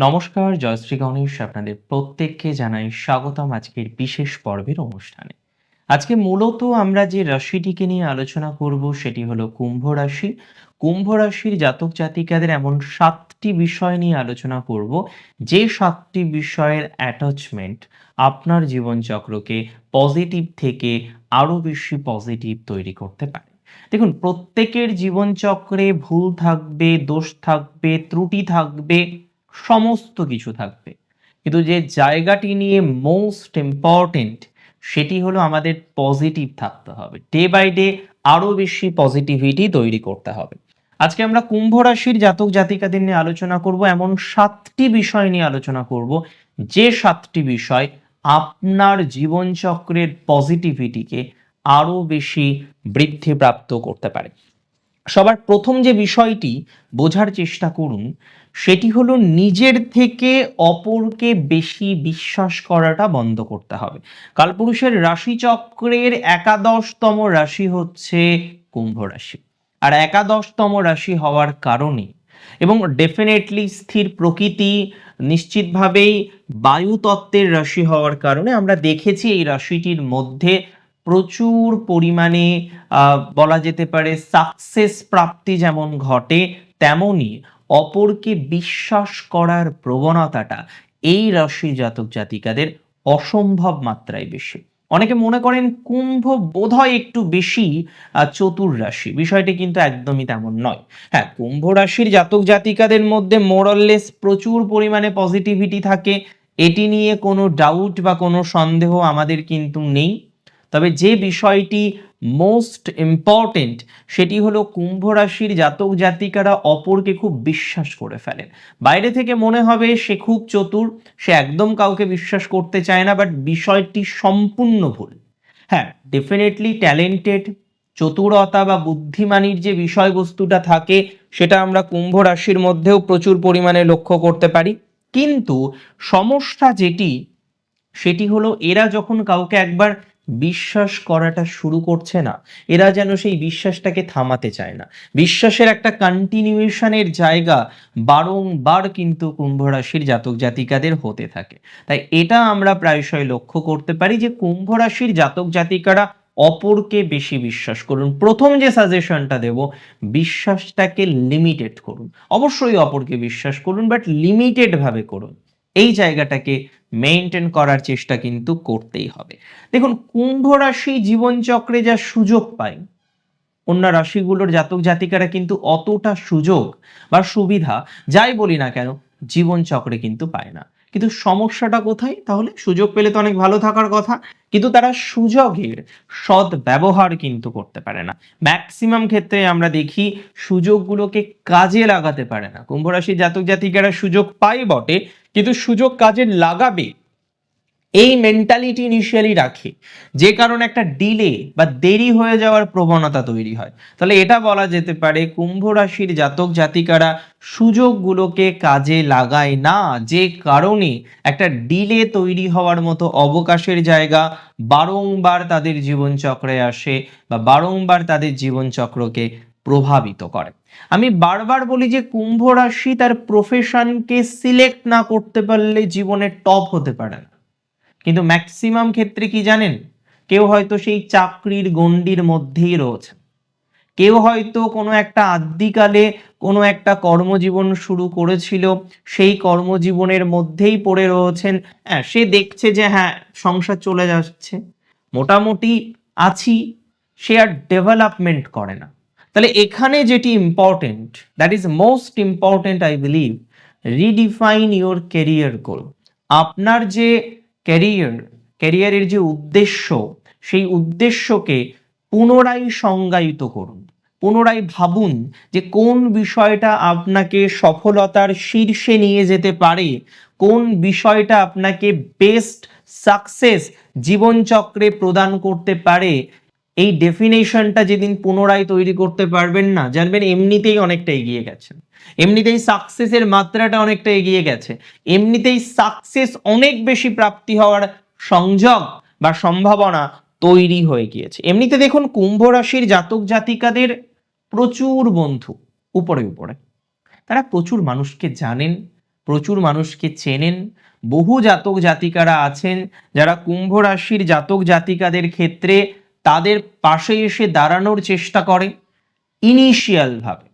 নমস্কার জয়শ্রী গণেশ। আপনাদের প্রত্যেককে জানাই স্বাগতম আজকের বিশেষ পর্বের অনুষ্ঠানে। আজকে মূলত আমরা যে রাশিটিকে নিয়ে আলোচনা করব সেটি হলো কুম্ভ রাশি। কুম্ভ রাশির জাতক জাতিকাদের এমন সাতটি বিষয় নিয়ে আলোচনা করব। যে সাতটি বিষয়ের অ্যাটাচমেন্ট আপনার জীবনচক্রকে পজিটিভ থেকে আরও বেশি পজিটিভ তৈরি করতে পারে। দেখুন, প্রত্যেকের জীবনচক্রে ভুল থাকবে, দোষ থাকবে, ত্রুটি থাকবে সমস্ত কিছু থাকবে। কিন্তু যে জায়গাটি নিয়ে মোস্ট ইম্পর্টেন্ট সেটি হলো আমাদের পজিটিভ থাকতে হবে। ডে বাই ডে আরও বেশি পজিটিভিটি তৈরি করতে হবে। আজকে আমরা কুম্ভ রাশির জাতক জাতিকাদের নিয়ে আলোচনা করব। এমন সাতটি বিষয় নিয়ে আলোচনা করব। যে সাতটি বিষয় আপনার জীবনচক্রের পজিটিভিটিকে আরও বেশি বৃদ্ধিপ্রাপ্ত করতে পারে। সবার প্রথম যে বিষয়টি বোঝার চেষ্টা করুন, সেটি হলো নিজের থেকে অপরকে বেশি বিশ্বাস করাটা বন্ধ করতে হবে। কালপুরুষের রাশিচক্রের একাদশতম রাশি হচ্ছে কুম্ভ রাশি। আর একাদশতম রাশি হওয়ার কারণে এবং ডেফিনেটলি স্থির প্রকৃতি নিশ্চিতভাবেই বায়ু তত্ত্বের রাশি হওয়ার কারণে আমরা দেখেছি এই রাশিটির মধ্যে প্রচুর পরিমাণে বলা যেতে পারে সাকসেস প্রাপ্তি যেমন ঘটে তেমনই অপরকে বিশ্বাস করার প্রবণতাটা এই রাশি জাতক জাতিকাদের অসম্ভব মাত্রায় বেশি। অনেকে মনে করেন কুম্ভ বোধহয় একটু বেশি চতুর রাশি। বিষয়টি কিন্তু একদমই তেমন নয়। হ্যাঁ কুম্ভ রাশির জাতক জাতিকাদের মধ্যে মোরাললেস প্রচুর পরিমাণে পজিটিভিটি থাকে। এটি নিয়ে কোনো ডাউট বা কোনো সন্দেহ আমাদের কিন্তু নেই। তবে যে বিষয়টি মোস্ট ইম্পর্টেন্ট সেটি হলো কুম্ভ রাশির জাতক জাতিকারা অপরকে খুব বিশ্বাস করে ফেলেন। বাইরে থেকে মনে হবে সে খুব চতুর, সে একদম কাউকে বিশ্বাস করতে চায় না বাট বিষয়টি সম্পূর্ণ ভুল। হ্যাঁ ডেফিনেটলি ট্যালেন্টেড চতুরতা বা বুদ্ধিমানির যে বিষয়বস্তুটা থাকে, সেটা আমরা কুম্ভ রাশির মধ্যেও প্রচুর পরিমাণে লক্ষ্য করতে পারি। কিন্তু সমস্যা যেটি, সেটি হলো এরা যখন কাউকে একবার বিশ্বাস করাটা শুরু করছে না। এরা যেন সেই বিশ্বাসটাকে থামাতে চায় না। বিশ্বাসের একটা কন্টিনিউশনের জায়গা বারংবার কিন্তু কুম্ভ রাশির জাতক জাতিকাদের হতে থাকে। তাই এটা আমরা প্রায়শই লক্ষ্য করতে পারি যে কুম্ভ রাশির জাতক জাতিকারা অপরকে বেশি বিশ্বাস করুন। প্রথম যে সাজেশনটা দেব, বিশ্বাসটাকে লিমিটেড করুন। অবশ্যই অপরকে বিশ্বাস করুন বাট লিমিটেড ভাবে করুন। এই জায়গাটাকে মেনটেন করার চেষ্টা কিন্তু করতেই হবে। দেখুন, কুম্ভ রাশি জীবনচক্রে যা সুযোগ পায়, অন্য রাশিগুলোর জাতক জাতিকারা কিন্তু অতটা সুযোগ বা সুবিধা যাই বলি না কেন, জীবনচক্রে কিন্তু পায় না। কিন্তু সমস্যাটা কোথায়? তাহলে সুযোগ পেলে তো অনেক ভালো থাকার কথা, কিন্তু তারা সুযোগের সৎ ব্যবহার কিন্তু করতে পারে না। ম্যাক্সিমাম ক্ষেত্রে আমরা দেখি সুযোগগুলোকে কাজে লাগাতে পারে না। কুম্ভ রাশির জাতক জাতিকারা সুযোগ পায় বটে, কিন্তু সুযোগ কাজে লাগাবে এই মেন্টালিটি ইনিশিয়ালি রাখে। যে কারণে একটা ডিলে বা দেরি হয়ে যাওয়ার প্রবণতা তৈরি হয়। তাহলে এটা বলা যেতে পারে, কুম্ভ রাশির জাতক জাতিকারা সুযোগগুলোকে কাজে লাগায় না। যে কারণে একটা ডিলে তৈরি হওয়ার মতো অবকাশের জায়গা বারংবার তাদের জীবনচক্রে আসে বা বারংবার তাদের জীবনচক্রকে প্রভাবিত করে। আমি বারবার বলি যে কুম্ভ রাশি তার প্রফেশনকে সিলেক্ট না করতে পারলে জীবনে টপ হতে পারে না। কিন্তু ম্যাক্সিমাম ক্ষেত্রে কি জানেন? কেউ হয়তো সেই চাকরির গণ্ডির মধ্যেই রয়েছে কেউ হয়তো কোনো একটা আদ্যিকালে কোনো একটা কর্মজীবন শুরু করেছিল, সেই কর্মজীবনের মধ্যেই পড়ে রয়েছেন। হ্যাঁ সে দেখছে যে হ্যাঁ সংসার চলে যাচ্ছে। মোটামুটি আছি, সে আর ডেভেলপমেন্ট করে না। তাহলে এখানে যেটি important that is most important I believe redefine your career goal আপনার যে ক্যারিয়ার ক্যারিয়ারের যে উদ্দেশ্য, সেই উদ্দেশ্যকে পুনরায় সংজ্ঞায়িত করুন। পুনরায় ভাবুন যে কোন বিষয়টা আপনাকে সফলতার শীর্ষে নিয়ে যেতে পারে, কোন বিষয়টা আপনাকে বেস্ট সাকসেস জীবনচক্রে প্রদান করতে পারে এই ডেফিনেশনটা যেদিন পুনরায় তৈরি করতে পারবেন না, জানবেন এমনিতেই অনেকটা এগিয়ে গেছেন। এমনিতেই সাকসেসের মাত্রাটা অনেকটা এগিয়ে গেছে। এমনিতেই সাকসেস অনেক বেশি প্রাপ্তি হওয়ার সংযোগ বা সম্ভাবনা তৈরি হয়ে গিয়েছে। এমনিতে দেখুন, কুম্ভ রাশির জাতক জাতিকাদের প্রচুর বন্ধু, উপরে উপরে। তারা প্রচুর মানুষকে জানেন, প্রচুর মানুষকে চেনেন। বহু জাতক জাতিকারা আছেন যারা কুম্ভ রাশির জাতক জাতিকাদের ক্ষেত্রে তাদের পাশে এসে দাঁড়ানোর চেষ্টা করে ইনিশিয়াল ভাবে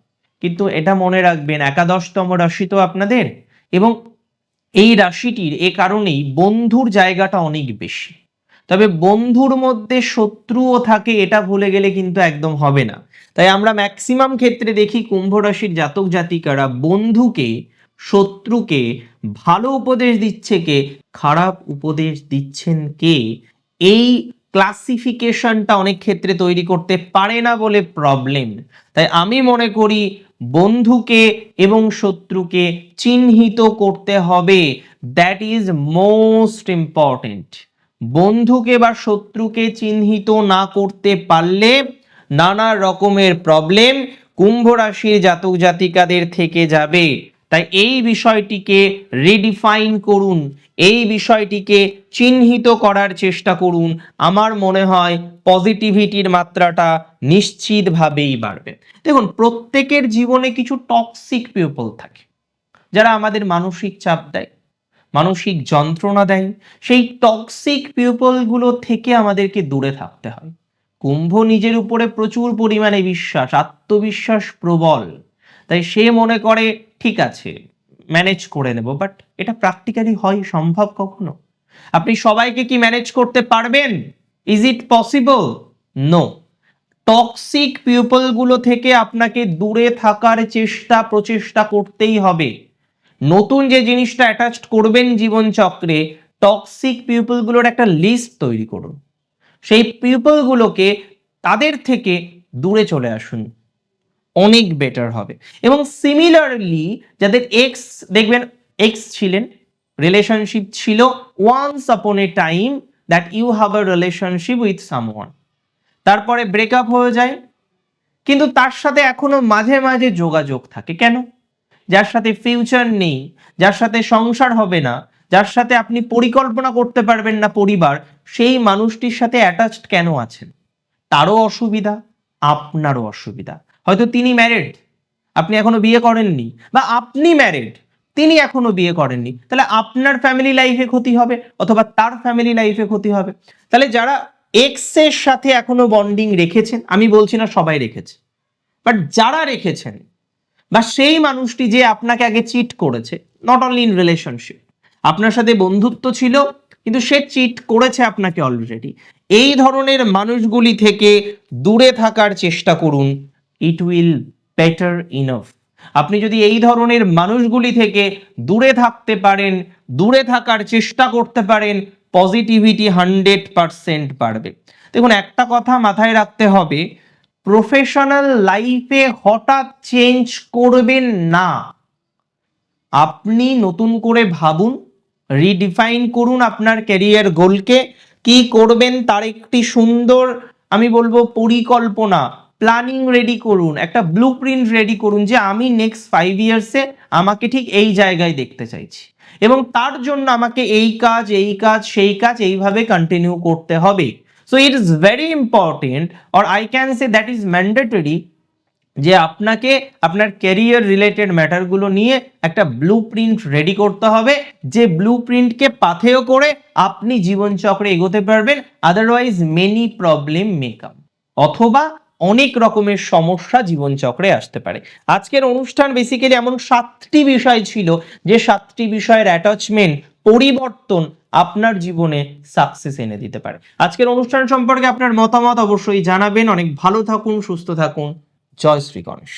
কিন্তু এটা মনে রাখবেন, একাদশতম রাশি তো আপনাদের এবং এই রাশিটির এ কারণেই বন্ধুর জায়গাটা অনেক বেশি। তবে বন্ধুর মধ্যে শত্রুও থাকে, এটা ভুলে গেলে কিন্তু একদম হবে না। তাই আমরা ম্যাক্সিমাম ক্ষেত্রে দেখি কুম্ভ রাশির জাতক জাতিকারা বন্ধুকে, শত্রুকে ভালো উপদেশ দিচ্ছে কে, খারাপ উপদেশ দিচ্ছেন কে? এই ক্লাসিফিকেশনটা অনেক ক্ষেত্রে তৈরি করতে পারে না বলে প্রবলেম তাই আমি মনে করি বন্ধুকে এবং শত্রুকে চিহ্নিত করতে হবে। দ্যাট ইজ মোস্ট ইম্পর্টেন্ট বন্ধুকে বা শত্রুকে চিহ্নিত না করতে পারলে নানা রকমের প্রবলেম কুম্ভ রাশির জাতক জাতিকাদের থেকে যাবে। তাই এই বিষয়টিকে রিডিফাইন করুন। এই বিষয়টিকে চিহ্নিত করার চেষ্টা করুন। আমার মনে হয় পজিটিভিটির মাত্রাটা নিশ্চিতভাবেই বাড়বে। দেখুন, প্রত্যেকের জীবনে কিছু টক্সিক পিপল থাকে, যারা আমাদের মানসিক চাপ দেয়, মানসিক যন্ত্রণা দেয়। সেই টক্সিক পিপলগুলো থেকে আমাদেরকে দূরে থাকতে হয়। কুম্ভ নিজের উপরে প্রচুর পরিমাণে বিশ্বাস, আত্মবিশ্বাস প্রবল। তাই সে মনে করে, ঠিক আছে ম্যানেজ করে নেব বাট এটা প্র্যাকটিক্যালি হয়, সম্ভব কখনো? আপনি সবাইকে কি ম্যানেজ করতে পারবেন? Is it possible no toxic পিপলগুলো থেকে আপনাকে দূরে থাকার চেষ্টা, প্রচেষ্টা করতেই হবে। নতুন যে জিনিসটা অ্যাটাচড করবেন জীবন চক্রে টক্সিক পিপলগুলোর একটা লিস্ট তৈরি করুন। সেই পিপলগুলোকে তাদের থেকে দূরে চলে আসুন। অনেক বেটার হবে। এবং সিমিলারলি যাদের এক্স দেখবেন এক্স ছিলেন রিলেশনশিপ ছিল once upon a time that you have a relationship with someone তারপরে ব্রেকআপ হয়ে যায়, কিন্তু তার সাথে এখনও মাঝে মাঝে যোগাযোগ থাকে। কেন? যার সাথে ফিউচার নেই, যার সাথে সংসার হবে না, যার সাথে আপনি পরিকল্পনা করতে পারবেন না পরিবার, সেই মানুষটির সাথে অ্যাটাচড কেন আছেন? তারও অসুবিধা, আপনারও অসুবিধা। হয়তো তিনি ম্যারিড আপনি এখনও বিয়ে করেননি, বা আপনি ম্যারিড তিনি এখনও বিয়ে করেননি, তাহলে আপনার ফ্যামিলি লাইফে ক্ষতি হবে, অথবা তার ফ্যামিলি লাইফে ক্ষতি হবে। তাহলে যারা এক্সের সাথে এখনও বন্ডিং রেখেছেন, আমি বলছি না সবাই রেখেছে বাট যারা রেখেছেন, বা সেই মানুষটি যে আপনাকে আগে চিট করেছে নট অনলি ইন রিলেশনশিপ আপনার সাথে বন্ধুত্ব ছিল, কিন্তু সে চিট করেছে আপনাকে অলরেডি এই ধরনের মানুষগুলি থেকে দূরে থাকার চেষ্টা করুন ইট উইল বেটার ইনফ আপনি যদি এই ধরনের মানুষগুলি থেকে দূরে থাকতে পারেন, দূরে থাকার চেষ্টা করতে পারেন পজিটিভিটি হান্ড্রেড পারসেন্ট বাড়বে। দেখুন, একটা কথা মাথায় রাখতে হবে প্রফেশনাল লাইফে হঠাৎ চেঞ্জ করবেন না। আপনি নতুন করে ভাবুন রিডিফাইন করুন আপনার ক্যারিয়ার গোলকে কি করবেন তার একটি সুন্দর, আমি বলব পরিকল্পনা। প্ল্যানিং রেডি করুন, একটা ব্লু প্রিন্ট রেডি করুন যে আমি নেক্সট ফাইভ ইয়ার্সে আমাকে ঠিক এই জায়গায় দেখতে চাইছি। এবং তার জন্য আমাকে এই কাজ এই কাজ, সেই কাজ এইভাবে কন্টিনিউ করতে হবে। So it is very important or I can say that is mandatory যে আপনাকে আপনার ক্যারিয়ার রিলেটেড ম্যাটারগুলো নিয়ে একটা ব্লু প্রিন্ট রেডি করতে হবে। যে ব্লু প্রিন্টকে পাথেয় করে আপনি জীবনচক্রে এগোতে পারবেন আদারওয়াইজ মেনি প্রবলেম মেকআপ অথবা অনেক রকমের সমস্যা জীবনচক্রে আসতে পারে। আজকের অনুষ্ঠান বেসিক্যালি এমন সাতটি বিষয় ছিল যে সাতটি বিষয়ের অ্যাটাচমেন্ট পরিবর্তন আপনার জীবনে সাকসেস এনে দিতে পারে। আজকের অনুষ্ঠান সম্পর্কে আপনার মতামত অবশ্যই জানাবেন। অনেক ভালো থাকুন, সুস্থ থাকুন। জয় শ্রী গণেশ।